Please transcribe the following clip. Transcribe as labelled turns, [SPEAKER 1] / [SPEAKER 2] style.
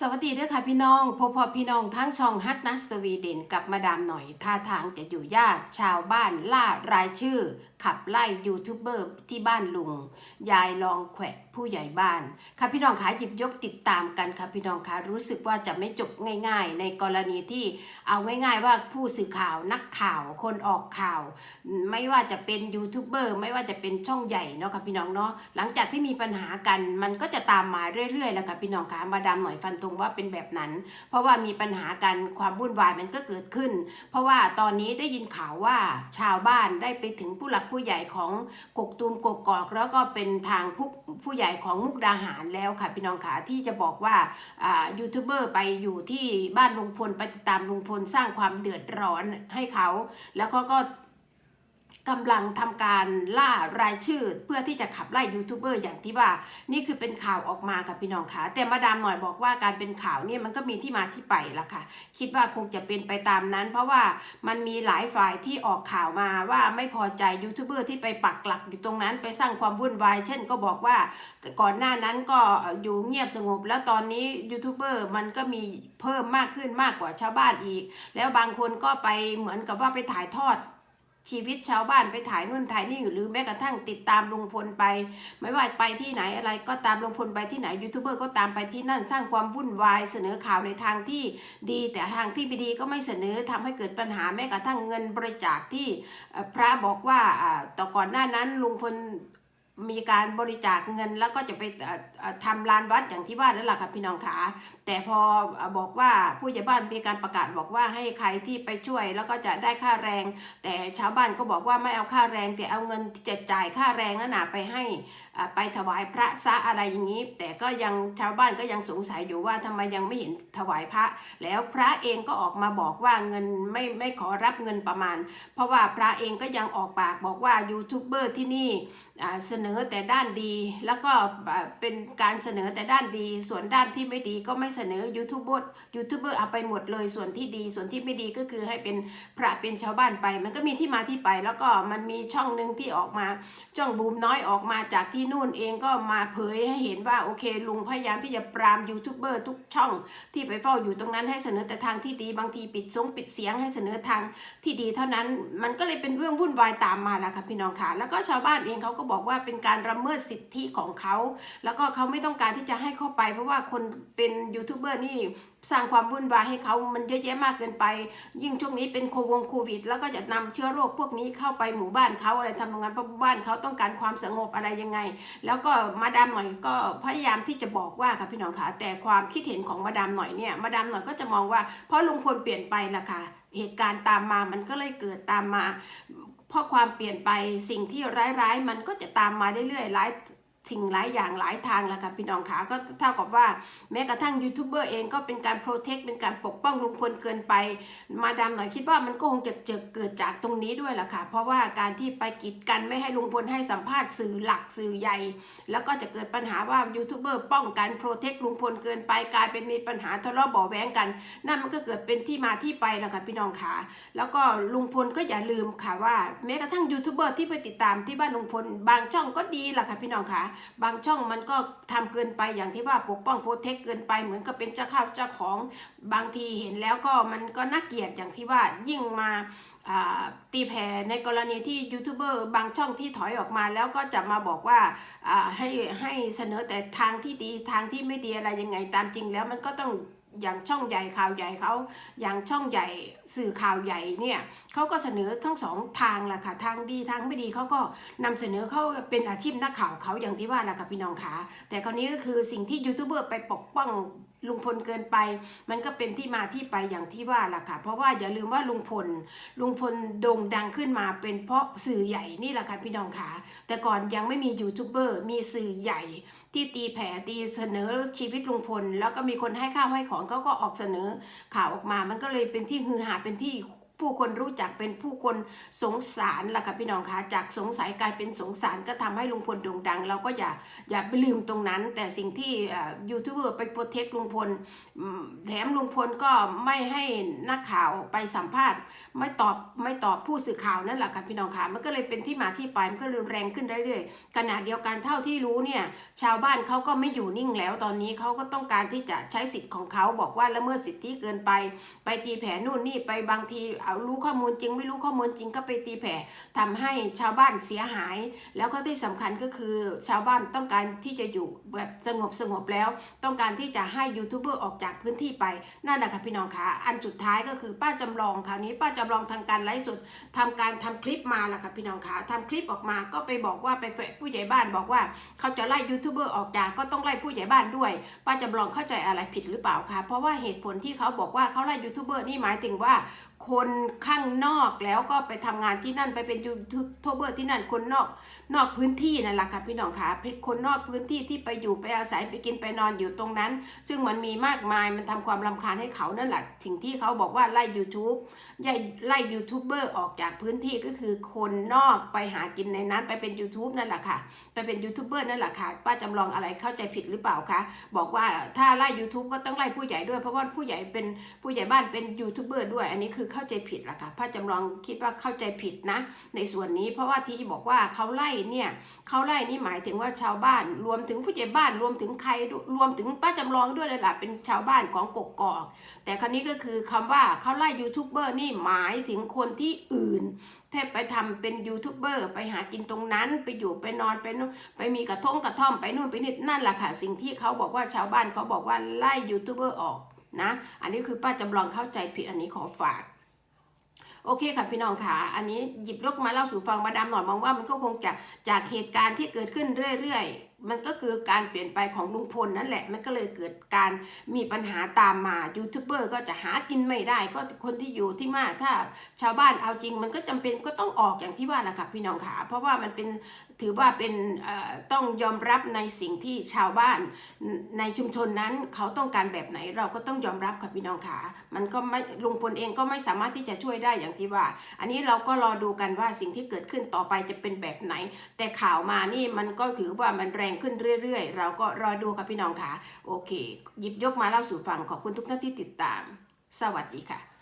[SPEAKER 1] สวัสดีด้วยค่ะพี่น้องพบพอพี่น้องทั้งช่องฮัตนัสวีเดนกับมาดามหน่อยท่าทางจะอยู่ยากชาวบ้านล่ารายชื่อ ขับไล่ยูทูบเบอร์ที่บ้านลุง ยายลองแขวะผู้ใหญ่บ้าน ค่ะพี่น้องคะหยิบยกติดตามกันค่ะพี่น้องคะรู้สึกว่าจะไม่จบง่าย ๆ ในกรณีที่เอาง่าย ๆ ว่าผู้สื่อข่าวนักข่าวคนออกข่าว ไม่ว่าจะเป็นยูทูบเบอร์ไม่ว่าจะเป็นช่องใหญ่เนาะค่ะพี่น้องเนาะหลังจากที่มีปัญหากันมันก็จะตามมาเรื่อยๆแล้วค่ะพี่น้องคะมาดามหน่อยฟันธงว่าเป็นแบบนั้น เพราะว่ามีปัญหากันความวุ่นวายมันก็เกิดขึ้น เพราะว่าตอนนี้ได้ยินข่าวว่าชาวบ้านได้ไปถึงผู้หลักผู้ใหญ่ของกกตูมกกกอกแล้วก็เป็นทางผู้ผู้ใหญ่ของมุกดาหารแล้วค่ะพี่น้องขาที่จะบอกว่าอ่ายูทูบเบอร์ไปอยู่ที่บ้านลุงพลไปติดตามลุงพลสร้างความเดือดร้อนให้เขา แล้วก็ก็ กำลังทำการล่ารายชื่อ เพื่อที่จะขับไล่ยูทูบเบอร์อย่างที่ว่า นี่คือเป็นข่าวออกมากับพี่น้องคะแต่มาดามหน่อยบอกว่าการเป็นข่าวเนี่ยมันก็มีที่มาที่ไปละค่ะ คิดว่าคงจะเป็นไปตามนั้น เพราะว่ามันมีหลายฝ่ายที่ออกข่าวมาว่าไม่พอใจยูทูบเบอร์ที่ไปปักหลักอยู่ตรงนั้นไปสร้างความวุ่นวาย เช่นก็บอกว่าก่อนหน้านั้นก็อยู่เงียบสงบ แล้วตอนนี้ยูทูบเบอร์มันก็มีเพิ่มมากขึ้นมากกว่าชาวบ้านอีก แล้วบางคนก็ไปเหมือนกับว่าไปถ่ายทอด ชีวิตชาวบ้านไปถ่ายนู่นถ่ายนี่หรือแม้กระทั่งติดตามลุงพลไป ไม่ว่าไปที่ไหนอะไรก็ตามลุงพลไปที่ไหนยูทูบเบอร์ก็ตามไปที่นั่นสร้างความวุ่นวายเสนอข่าวในทางที่ดี แต่ทางที่ไม่ดีก็ไม่เสนอทำให้เกิดปัญหาแม้กระทั่งเงินบริจาคที่พระบอกว่าอ่าต่อก่อนหน้านั้นลุงพล มีการบริจาคเงินแล้วก็จะไปเอ่อเอ่อทำลานวัดอย่างที่ว่านั่นแหละค่ะพี่น้องขาแต่พอบอกว่าผู้ใหญ่บ้านมีการประกาศบอกว่าให้ใครที่ไปช่วย แล้วก็จะได้ค่าแรง แต่ชาวบ้านก็บอกว่าไม่เอาค่าแรง แต่เอาเงินที่จะจ่ายค่าแรงนั่นน่ะไปให้ไปถวายพระซะอะไรอย่างนี้ แต่ก็ยังชาวบ้านก็ยังสงสัยอยู่ว่าทำไมยังไม่เห็นถวายพระ แล้วพระเองก็ออกมาบอกว่าเงินไม่ไม่ขอรับเงินประมาณ เพราะว่าพระเองก็ยังออกปากบอกว่ายูทูบเบอร์ที่นี่เสนนอแต่ด้านดี แล้วก็เป็นการเสนอแต่ด้านดี ส่วนด้านที่ไม่ดีก็ไม่เสนอยูทูบเบอร์ยูทูบเบอร์เอาไปหมดเลยส่วนที่ดี ส่วนที่ไม่ดีก็คือให้เป็นพระเป็นชาวบ้านไป มันก็มีที่มาที่ไป แล้วก็มันมีช่องหนึ่งที่ออกมาช่องบูมน้อยออกมาจากที่นู่นเองก็มาเผยให้เห็นว่าโอเคลุงพยายามที่จะปรามยูทูบเบอร์ทุกช่องที่ไปเฝ้าอยู่ตรงนั้นให้เสนอแต่ทางที่ดีบางทีปิดซงปิดเสียงให้เสนอทางที่ดีเท่านั้นมันก็เลยเป็นเรื่องวุ่นวายตามมาแหละค่ะพี่น้องค่ะแล้วก็ชาวบ้านเองเขาก็บอกว่าเป็นการละเมิดสิทธิของเขา แล้วก็เขาไม่ต้องการที่จะให้เข้าไป เพราะว่าคนเป็นยูทูบเบอร์นี่สร้างความวุ่นวายให้เขามันเยอะแยะมากเกินไป ยิ่งช่วงนี้เป็นโควงโควิด แล้วก็จะนำเชื้อโรคพวกนี้เข้าไปหมู่บ้านเขาอะไรทำตรงนั้นเพราะบ้านเขาต้องการความสงบอะไรยังไง แล้วก็มาดามหน่อยก็พยายามที่จะบอกว่าค่ะพี่น้องคะแต่ความคิดเห็นของมาดามหน่อยเนี่ยมาดามหน่อยก็จะมองว่าเพราะลุงพลเปลี่ยนไปละค่ะเหตุการณ์ตามมามันก็เลยเกิดตามมา เพราะความเปลี่ยนไปสิ่งที่ร้ายๆ มันก็จะตามมาเรื่อยๆหลาย สิ่งหลายอย่างหลายทางแหละค่ะพี่น้องขาก็เท่ากับว่าแม้กระทั่งยูทูบเบอร์เองก็เป็นการโปรเทคเป็นการปกป้องลุงพลเกินไป มาดามหน่อยคิดว่ามันก็คงจะเกิดจากตรงนี้ด้วยแหละค่ะ เพราะว่าการที่ไปกีดกันไม่ให้ลุงพลให้สัมภาษณ์สื่อหลักสื่อใหญ่ แล้วก็จะเกิดปัญหาว่ายูทูบเบอร์ป้องกันโปรเทคลุงพลเกินไปกลายเป็นมีปัญหาทะเลาะเบาะแว้งกัน นั่นมันก็เกิดเป็นที่มาที่ไปแหละค่ะพี่น้องขาแล้วก็ลุงพลก็อย่าลืมค่ะว่าแม้กระทั่งยูทูบเบอร์ที่ไปติดตามที่บ้านลุงพลบางช่องก็ดีแหละค่ะพี่น้องขาบางช่องมันก็ทำเกินไปอย่างที่ว่าปกป้องโปรเทคเกินไปเหมือนกับเป็นเจ้าข้าวเจ้าของบางทีเห็นแล้วก็มันก็น่าเกลียดอย่างที่ว่ายิ่งมาตีแผ่ในกรณีที่ยูทูบเบอร์บางช่องที่ถอยออกมาแล้วก็จะมาบอกว่าอ่าให้ให้เสนอแต่ทางที่ดีทางที่ไม่ดีอะไรยังไงตามจริงแล้วมันก็ต้อง อย่างช่องใหญ่ข่าวใหญ่เขาอย่างช่องใหญ่สื่อข่าวใหญ่เนี่ยเขาก็เสนอทั้งสองทางแหละค่ะทางดีทางไม่ดีเขาก็นำเสนอเขาเป็นอาชีพนักข่าวเขาอย่างที่ว่าแหละค่ะพี่น้องขาแต่คราวนี้ก็คือสิ่งที่ยูทูบเบอร์ไปปกป้อง ลุงพลเกินไป มันก็เป็นที่มาที่ไปอย่างที่ว่าล่ะค่ะ เพราะว่าอย่าลืมว่าลุงพลลุงพลโด่งดังขึ้นมาเป็นเพราะสื่อใหญ่นี่แหละค่ะพี่น้องค่ะ แต่ก่อนยังไม่มียูทูบเบอร์มีสื่อใหญ่ที่ตีแผ่ตีเสนอชีวิตลุงพล แล้วก็มีคนให้ข้าวให้ของเขาก็ออกเสนอข่าวออกมา มันก็เลยเป็นที่ฮือฮาเป็นที่ ผู้คนรู้จักเป็นผู้คนสงสารล่ะค่ะพี่น้องคะจากสงสัยกลายเป็นสงสารก็ทำให้ลุงพลโด่งดัง เราก็อย่าอย่าไปลืมตรงนั้น แต่สิ่งที่ยูทูบเบอร์ไปโปรเทคลุงพลแถมลุงพลก็ไม่ให้นักข่าวไปสัมภาษณ์ ไม่ตอบไม่ตอบผู้สื่อข่าวนั่นแหละค่ะพี่น้องคะมันก็เลยเป็นที่มาที่ไปมันก็รุนแรงขึ้นเรื่อยๆขณะเดียวกันเท่าที่รู้เนี่ยชาวบ้านเขาก็ไม่อยู่นิ่งแล้วตอนนี้เขาก็ต้องการที่จะใช้สิทธิ์ของเขาบอกว่าละเมิดสิทธิเกินไป ไปตีแผ่นู่นนี่ไปบางทีเอารู้ข้อมูลจริง ไม่รู้ข้อมูลจริงก็ไปตีแผ่ทำให้ชาวบ้านเสียหาย แล้วก็ที่สำคัญก็คือชาวบ้านต้องการที่จะอยู่แบบสงบสงบแล้ว ต้องการที่จะให้ยูทูบเบอร์ออกจากพื้นที่ไปนั่นแหละค่ะพี่น้องคะอันสุดท้ายก็คือป้าจำลองคราวนี้ป้าจำลองทางการไลฟ์สดทำการทำคลิปมาแหละค่ะพี่น้องคะทำคลิปออกมาก็ไปบอกว่าไปแฝงผู้ใหญ่บ้านบอกว่าเขาจะไล่ยูทูบเบอร์ออกจากก็ต้องไล่ผู้ใหญ่บ้านด้วยป้าจำลองเข้าใจอะไรผิดหรือเปล่าคะเพราะว่าเหตุผลที่เขาบอกว่าเขาไล่ยูทูบเบอร์นี่หมายถึงว่าคนข้างนอกแล้วก็ไปทำงานที่นั่นไปเป็นยูทูบเบอร์ที่นั่นคนนอกนอกพื้นที่นั่นแหละค่ะพี่น้องคะเป็นคนนอกพื้นที่ที่ไปอยู่ไปอาศัยไปกินไปนอนอยู่ตรงนั้น ซึ่งมันมีมากมายมันทำความรำคาญให้เขานั่นแหละสิ่งที่เขาบอกว่าไล่ YouTube ไล่ไล่ยูทูบเบอร์ออกจากพื้นที่ก็คือคนนอกไปหากินในนั้น ไปเป็น YouTube นั่นแหละค่ะ ไปเป็นยูทูบเบอร์นั่นแหละค่ะป้าจำลองอะไรเข้าใจผิดหรือเปล่าคะบอกว่าถ้าไล่ YouTube ก็ต้องไล่ผู้ใหญ่ด้วยเพราะว่าผู้ใหญ่เป็นผู้ใหญ่บ้านเป็นยูทูบเบอร์ด้วย อันนี้คือเข้าใจผิดละค่ะป้าจำลองคิดว่าเข้าใจผิดนะ ในส่วนนี้เพราะว่าที่บอกว่าเขาไล่เนี่ยเขาไล่นี่หมายถึงว่าชาวบ้านรวมถึงผู้ใหญ่บ้านรวมถึงใครรวมถึงป้าจำลองด้วยเลยล่ะเป็นชาวบ้านของกกอก แต่คราวนี้ก็คือคำว่าเขาไล่ยูทูบเบอร์นี่หมายถึงคนที่อื่นแทบไปทำเป็นยูทูบเบอร์ไปหากินตรงนั้นไปอยู่ไปนอนไปนไปมีกระท่อมกระท่อมไปนู่นไปนี่นั่นแหละค่ะสิ่งที่เขาบอกว่าชาวบ้านเขาบอกว่าไล่ยูทูบเบอร์ออกนะ อันนี้คือป้าจำลองเข้าใจผิดอันนี้ขอฝาก โอเคค่ะพี่น้องค่ะอันนี้หยิบยกมาเล่าสู่ฟังมาดามหน่อยมองว่ามันก็คงจะจากเหตุการณ์ที่เกิดขึ้นเรื่อยๆมันก็คือการเปลี่ยนไปของลุงพลนั่นแหละ มันก็เลยเกิดการมีปัญหาตามมายูทูบเบอร์ก็จะหากินไม่ได้ ก็คนที่อยู่ที่มาถ้าชาวบ้านเอาจริง มันก็จำเป็นก็ต้องออกอย่างที่ว่าแหละค่ะพี่น้องค่ะเพราะว่ามันเป็นถือว่าเป็นเอ่อต้องยอมรับในสิ่งที่ชาวบ้านในชุมชนนั้นเขาต้องการแบบไหนเราก็ต้องยอมรับค่ะพี่น้องค่ะมันก็ไม่ลุงพลเองก็ไม่สามารถที่จะช่วยได้อย่างที่ว่า อันนี้เราก็รอดูกันว่าสิ่งที่เกิดขึ้นต่อไปจะเป็นแบบไหน แต่ข่าวมานี่มันก็ถือว่ามันแรรงขึ้นเรื่อยๆ เราก็รอดูค่ะพี่น้องค่ะ โอเค หยิบยกมาเล่าสู่ฟังขอบคุณทุกท่านที่ติดตาม สวัสดีค่ะ